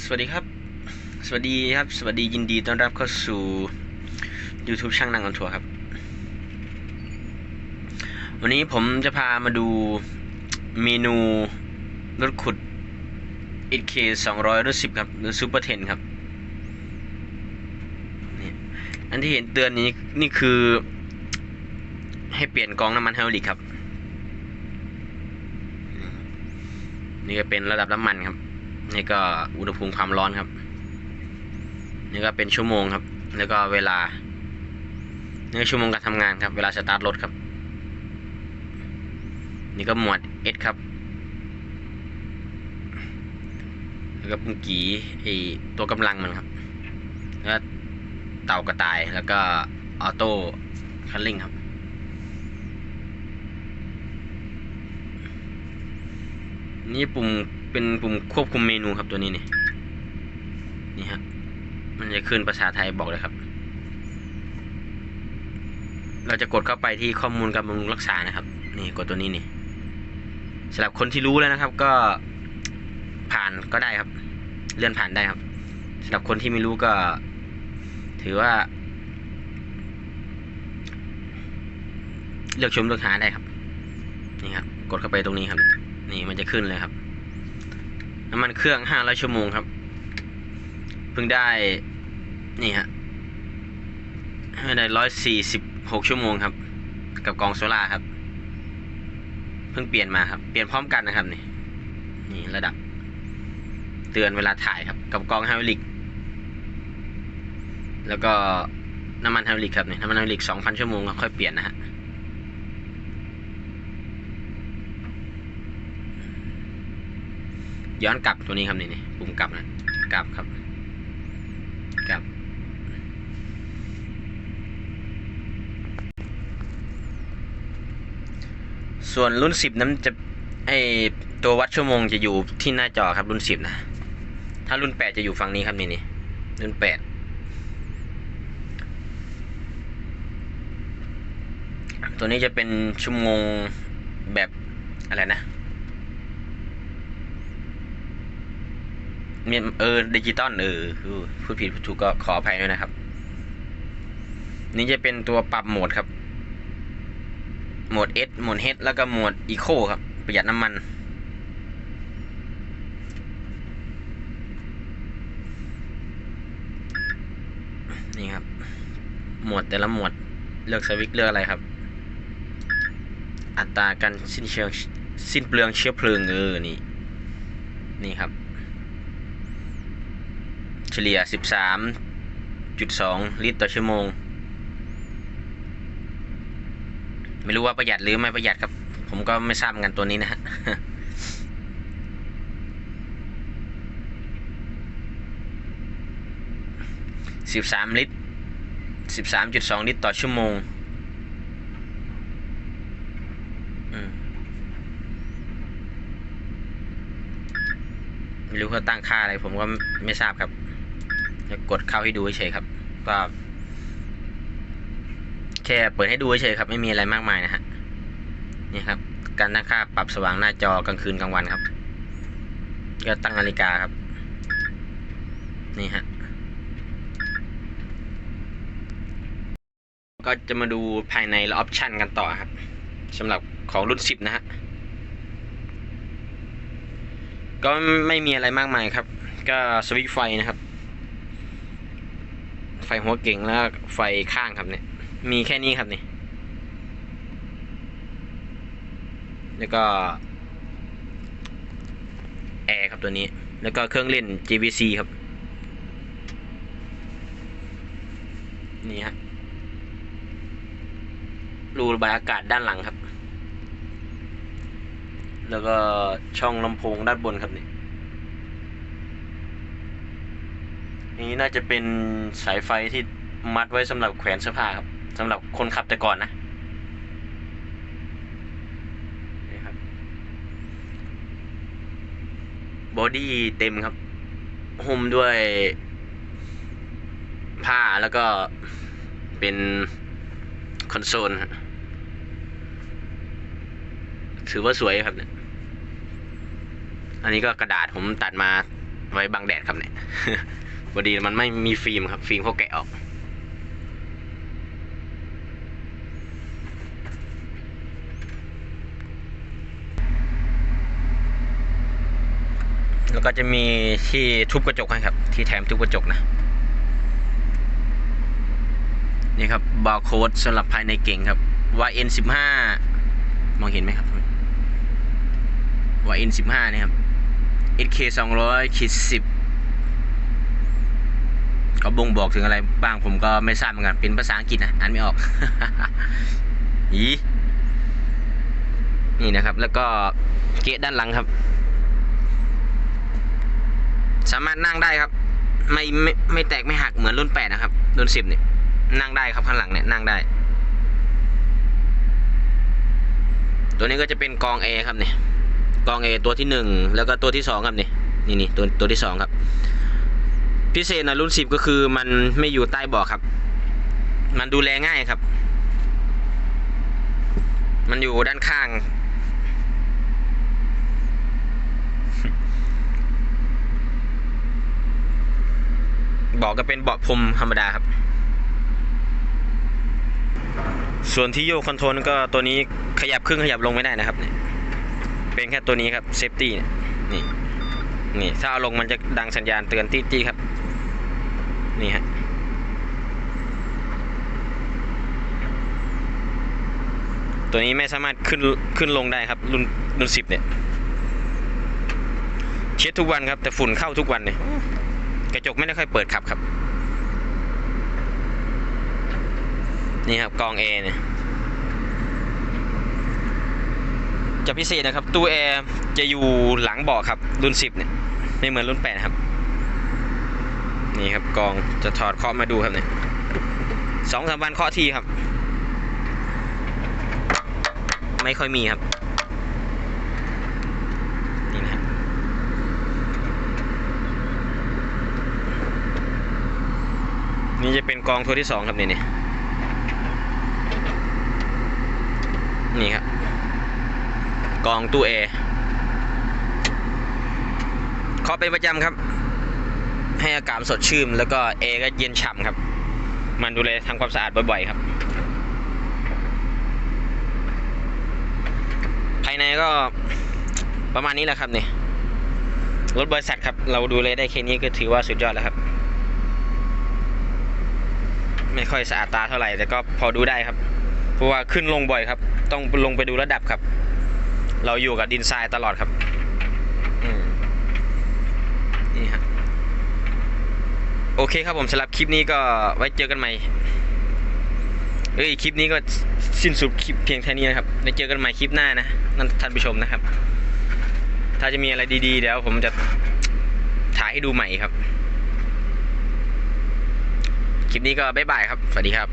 สวัสดีครับ สวัสดีครับ สวัสดียินดีต้อนรับเข้าสู่ YouTube ช่างนั่งออนทัวร์ครับ วันนี้ผมจะพามาดูเมนูรถขุด 1K 200รถ10 ครับ หรือ Super 10ครับ อันที่เห็นเตือนนี้นี่คือ ให้เปลี่ยนกองน้ำมันไฮดรอลิกครับ นี่ก็เป็นระดับน้ำมันครับ นี่ก็อุณหภูมิความร้อนครับ นี่ก็เป็นชั่วโมงครับ แล้วก็เวลานี่ชั่วโมงการทำงานครับ เวลาสตาร์ทรถครับ นี่ก็หมวด S ครับ แล้วก็ปุ่มกีไอตัวกำลังมันครับ แล้วเต่ากระต่าย แล้วก็ออโต้คันเร่งครับนี่ปุ่ม เป็นปุ่มควบคุมเมนูครับตัวนี้นี่นี่ฮะมันจะขึ้นภาษาไทยบอกเลยครับ เราจะกดเข้าไปที่ข้อมูลการบำรุงรักษานะครับ นี่กดตัวนี้นี่สำหรับคนที่รู้แล้วนะครับ ก็ผ่านก็ได้ครับ เลื่อนผ่านได้ครับสำหรับคนที่ไม่รู้ก็ ถือว่า เลือกชมเลือกหาได้ครับ นี่ครับ กดเข้าไปตรงนี้ครับ นี่มันจะขึ้นเลยครับ น้ำมันเครื่องห้าร้อยชั่วโมงครับ เพิ่งได้ นี่ฮะให้ได้ร้อยสี่สิบหกชั่วโมงครับ กับกองโซล่าครับ เพิ่งเปลี่ยนมาครับ เปลี่ยนพร้อมกันนะครับ นี่ นี่ระดับ เตือนเวลาถ่ายครับ กับกองไฮดรลิก แล้วก็น้ำมันไฮดรลิกครับนี่น้ำมันไฮดรลิกสองพันชั่วโมงครับค่อยเปลี่ยนนะฮะ ย้อนกลับตัวนี้ครับนี่นี่ปุ่มกลับนะกลับครับกลับส่วนรุ่นสิบนั้นจะไอตัววัดชั่วโมงจะอยู่ที่หน้าจอครับรุ่นสิบนะ ถ้ารุ่นแปดจะอยู่ฝั่งนี้ครับนี่นี่รุ่นแปดตัวนี้จะเป็นชั่วโมงแบบอะไรนะ มีเออดิจิตอลเออพูดผิดพูดถูกก็ขออภัยด้วยนะครับ นี่จะเป็นตัวปรับโหมดครับ โหมด S โหมด H แล้วก็โหมด Eco ครับ ประหยัดน้ำมัน นี่ครับ โหมดแต่ละโหมดเลือกสวิตช์เลือกอะไรครับ อัตราการสิ้นเชื้อสิ้นเปลืองเชื้อเพลิงเออนี่ นี่ครับ เฉลี่ย 13.2 ลิตรต่อชั่วโมง ไม่รู้ว่าประหยัดหรือไม่ประหยัดครับ ผมก็ไม่ทราบกันตัวนี้นะฮะ13ลิตร13.2ลิตรต่อชั่วโมงอืมไม่รู้เขาตั้งค่าอะไรผมก็ไม่ทราบครับ จะกดเข้าให้ดูเฉยครับก็แค่เปิดให้ดูเฉยครับ ไม่มีอะไรมากมายนะฮะนี่ครับ การตั้งค่าปรับสว่างหน้าจอกลางคืนกลางวันครับ ก็ตั้งนาฬิกาครับ นี่ฮะก็จะมาดูภายในและออปชันกันต่อครับสำหรับของรุ่น 10 นะฮะ ก็ไม่มีอะไรมากมายครับ ก็สวิตไฟนะครับ ฟหัวเก่งแล้วไฟข้างครับเนี่ย มีแค่นี้ครับนี่แล้วก็แอร์ครับตัวนี้ แล้วก็เครื่องเล่น JVC ครับ นี่ฮะรูระบายอากาศด้านหลังครับ แล้วก็ช่องลำโพงด้านบนครับนี่ นี้น่าจะเป็นสายไฟที่มัดไว้สำหรับแขวนเสื้อผ้าครับสำหรับคนขับแต่ก่อนนะนี่ครับบอดี้เต็มครับหุ้มด้วยผ้าแล้วก็เป็นคอนโซลถือว่าสวยครับเนี่ย อันนี้ก็กระดาษผมตัดมาไว้บังแดดครับเนี่ย พอดีมันไม่มีฟิล์มครับ ฟิล์มเขาแกะออก แล้วก็จะมีที่ทุบกระจกให้ครับ ที่แถมทุบกระจกนะ นี่ครับบาร์โค้ดสำหรับภายในเก่งครับ YN15 มองเห็นไหมครับ YN15 นี่ครับ SK 200ขีด10 ก็บ่งบอกถึงอะไรบ้างผมก็ไม่ทราบเหมือนกันเป็นภาษาอังกฤษนะอ่านไม่ออกอีนี่นะครับ แล้วก็เกะด้านหลังครับ สามารถนั่งได้ครับ ไม่ไม่ไม่แตกไม่หักเหมือนรุ่นแปดนะครับ รุ่นสิบเนี่ยนั่งได้ครับข้างหลังเนี่ยนั่งได้ ตัวนี้ก็จะเป็นกอง A ครับเนี่ยกอง A ตัวที่หนึ่งแล้วก็ตัวที่สองครับเนี่ยนี่นี่ตัวตัวที่สองครับ พิเศษนะรุ่นสิบก็คือมันไม่อยู่ใต้เบาะครับ มันดูแลง่ายครับ มันอยู่ด้านข้าง เบาะก็เป็นเบาะพรมธรรมดาครับ ส่วนที่โยกคอนโทรลก็ตัวนี้ขยับขึ้นขยับลงไม่ได้นะครับเนี่ยเป็นแค่ตัวนี้ครับเซฟตี้นี่นี่ ถ้าเอาลงมันจะดังสัญญาณเตือนตี้ตี้ครับ นี่ฮะตัวนี้ไม่สามารถขึ้นขึ้นลงได้ครับ รุ่นรุ่นสิบเนี่ย เช็ดทุกวันครับ แต่ฝุ่นเข้าทุกวันเนี่ยกระจกไม่ได้ค่อยเปิดขับครับ นี่ครับกองแอร์เนี่ยจะพิเศษนะครับ ตู้แอร์จะอยู่หลังเบาะครับ รุ่น10เนี่ย ไม่เหมือนรุ่น8ครับ นี่ครับกองจะถอดเคาะมาดูครับเนี่ยสองสามวันเคาะทีครับ ไม่ค่อยมีครับ นี่นะนี่จะเป็นกองตัวที่สองครับนี่นี่นี่ครับ กองตู้เอเคาะเป็นประจำครับ ให้อากาศสดชื่น แล้วก็เอก็เย็นฉ่ำครับ มันดูแลทำความสะอาดบ่อยๆครับ ภายในก็ประมาณนี้แหละครับนี่รถบริษัทครับ เราดูแลได้แค่นี้ก็ถือว่าสุดยอดแล้วครับ ไม่ค่อยสะอาดตาเท่าไหร่แต่ก็พอดูได้ครับ เพราะว่าขึ้นลงบ่อยครับ ต้องลงไปดูระดับครับ เราอยู่กับดินทรายตลอดครับอืมนี่ฮะ โอเคครับผมสำหรับคลิปนี้ก็ไว้เจอกันใหม่เอ้ยคลิปนี้ก็สิ้นสุดคลิปเพียงแค่นี้นะครับไว้เจอกันใหม่คลิปหน้านะนั่นท่านผู้ชมนะครับ ถ้าจะมีอะไรดีๆเดี๋ยวผมจะถ่ายให้ดูใหม่ครับ คลิปนี้ก็บ๊ายบายครับ สวัสดีครับ